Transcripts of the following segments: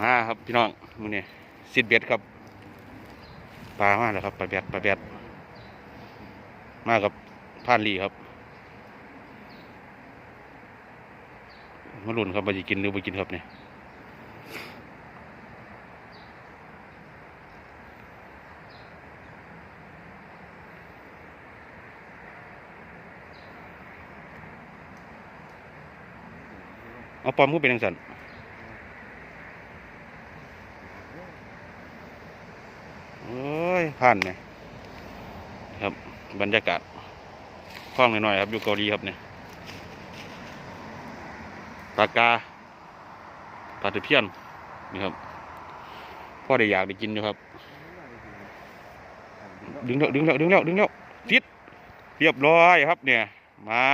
มาครับพี่น้องมือนี่สิดเบ็ดครับปลามาแล้วครับปลาแบดปลาแบดมากับผ่านลีครับมาลุ่นครับมาจะกินหรือไม่กินครับเนี่ยเอาปลอมผู้เป็นยังสัน โอ้ย ผ่านเนี่ยครับบรรยากาศคล่องหน่อยๆครับอยู่เกาหลีครับเนี่ยปากกาปลาตะเพียนนี่ครับพ่อได้อยากได้กินอยู่ครับ ดึงแล้วดึงแล้วดึงแล้วดึงแล้วติดเรียบร้อยครับเนี่ย มา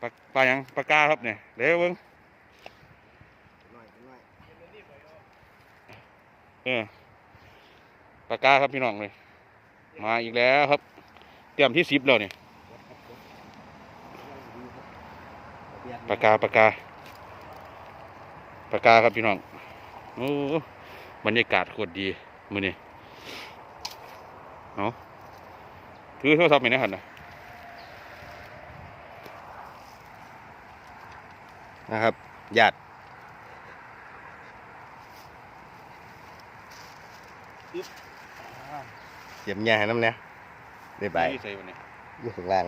ปลาปลายังปลากาครับเนี่ยเร็วเบิ้งเออ ปากกาครับพี่น้องเลย มาอีกแล้วครับ เตรียมที่สิบแล้วเนี่ยปากกาปากกาปากกาครับพี่น้องโอ้บรรยากาศโคตรดีมือนี่เอาถือโทรศัพท์ไปนะครับนะนะครับญาติ เสียบยาให้น้ำเนี่ยได้ไปนี่ใส่วันนี้อยู่ข้างล่าง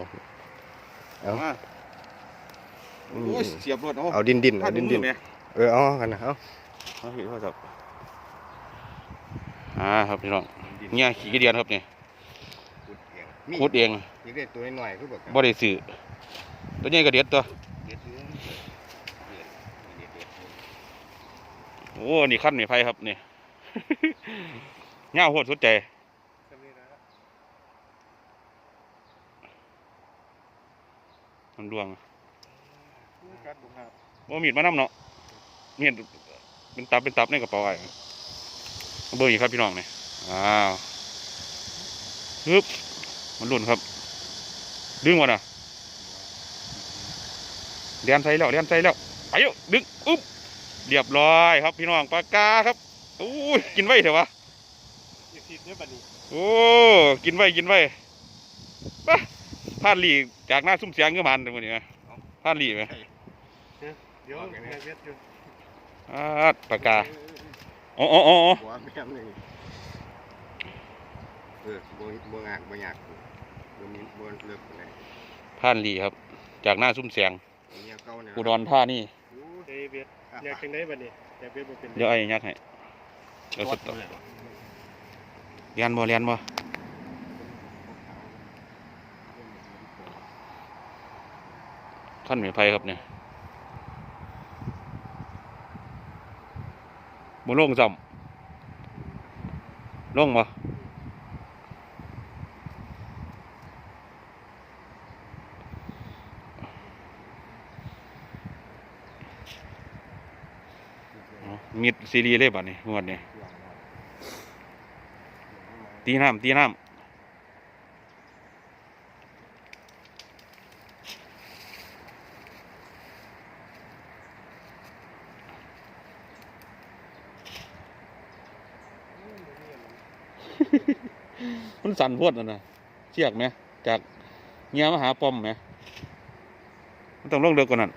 เอามาอืมโอ้ยเสียบรถเอาดินดินพาเอาดดินมืดิอนไหมเออเอากันนะเอาเอาถือโทรศัพท์อ่าครับพี่น้องเนี่ยขี่กระเดียนครับเนี่ยมีขุดเองอีกเด็กตัวน้อยๆคือบอกบ่ได้ซื้อตัวนี้ก็เด็ดตัวเด็ดอยู่เด็ดเด็ดโอ้นี่ขั้นไม่ไผ่ครับนี่เงาโหดสุดใจ มันดวงว่ามีดมานํเนาะมีดเป็นตับเป็นตับในกระเป๋าไอ้เบอร์อีกครับพี่น้องเนี่ยอ้าวฮึบมันหล่นครับ ดึงวะนะเลียนใส่แล้วเลียนใส่แล้วไปเอ้าดึงอุ๊บเรียบร้อยครับพี่น้องปลากาครับโอ้ยกินไว้เถอะวะโอ้ กินไว้กินไว้ปะ พลาดหลีจากหน้าซุ่มเสียงก็มันตรงนี้นะพลาดหลีไหมเดี๋ยวแม่เวทอยู่อาดปลากาอ๋ออ๋ออ๋อหัวแม่มเลยเออโบโบงากโบยากโบมีโบเลิกอะไรพลาดหลีครับ จากหน้าซุ่มเสียงอันนี้เก่าเนี่ยอุดรท่านี่เดเวทอยากจังได้บัดนี้แต่เวทบ่เป็นเดี๋ยวไอ้ยักษ์ให้เดี๋ยวสต๊อปเรียนบ่เรียนบ่ ท่านไม่ไพ่ครับเนี่ยบ่ลงซ้ำลงบ่อ๋อมิดซีรีส์เลยบัดนี้งวดนี้ตีน้ำตีน้ำ มันสั่นพวดนะนะเชือกไหมจากเงียมาหาปอมไหมมันต้องลงเรือกกว่านั้น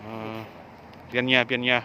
เอ่อเปลี่ยนเงียเปลี่ยนเงีย